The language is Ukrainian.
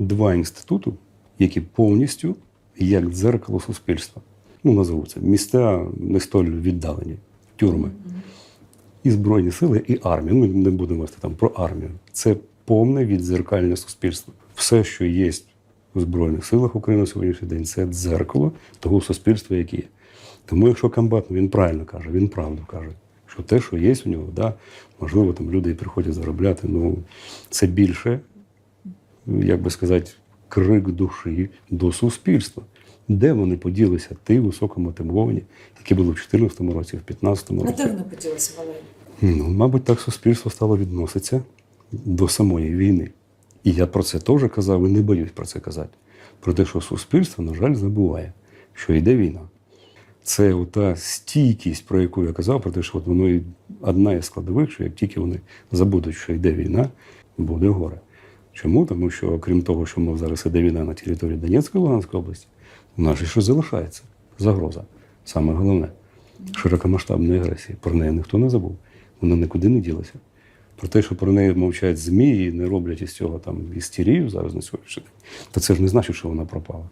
два інститути, які повністю як дзеркало суспільства. Ну, назову це міста не столь віддалені, тюрми. І Збройні сили, і армія. Ну, не будемо вести там про армію. Це повне віддзеркальне суспільство. Все, що є у Збройних силах України на сьогоднішній день, це дзеркало того суспільства, яке є. Тому, якщо комбат, ну, він правильно каже, він правду каже, що те, що є у нього, да, можливо, там люди і приходять заробляти, ну це більше, як би сказати, крик душі до суспільства. Де вони поділися, ті високомотивовані, які були в 2014 році, в 2015 А році? де вони поділися, Валерій? Ну, мабуть, так суспільство стало відноситися до самої війни. І я про це теж казав і не боюсь про це казати. Про те, що суспільство, на жаль, забуває, що йде війна. Це ота стійкість, про яку я казав, про те, що от воно одна із складових, що як тільки вони забудуть, що йде війна, буде горе. Чому? Тому що, окрім того, що ми зараз іде війна на території Донецької Луганської області, у нас ще залишається загроза. Саме головне широкомасштабної агресії. Про неї ніхто не забув. Вона нікуди не ділася. Про те, що про неї мовчать ЗМІ і не роблять із цього там істерію зараз на сьогоднішній день, то це ж не значить, що вона пропала.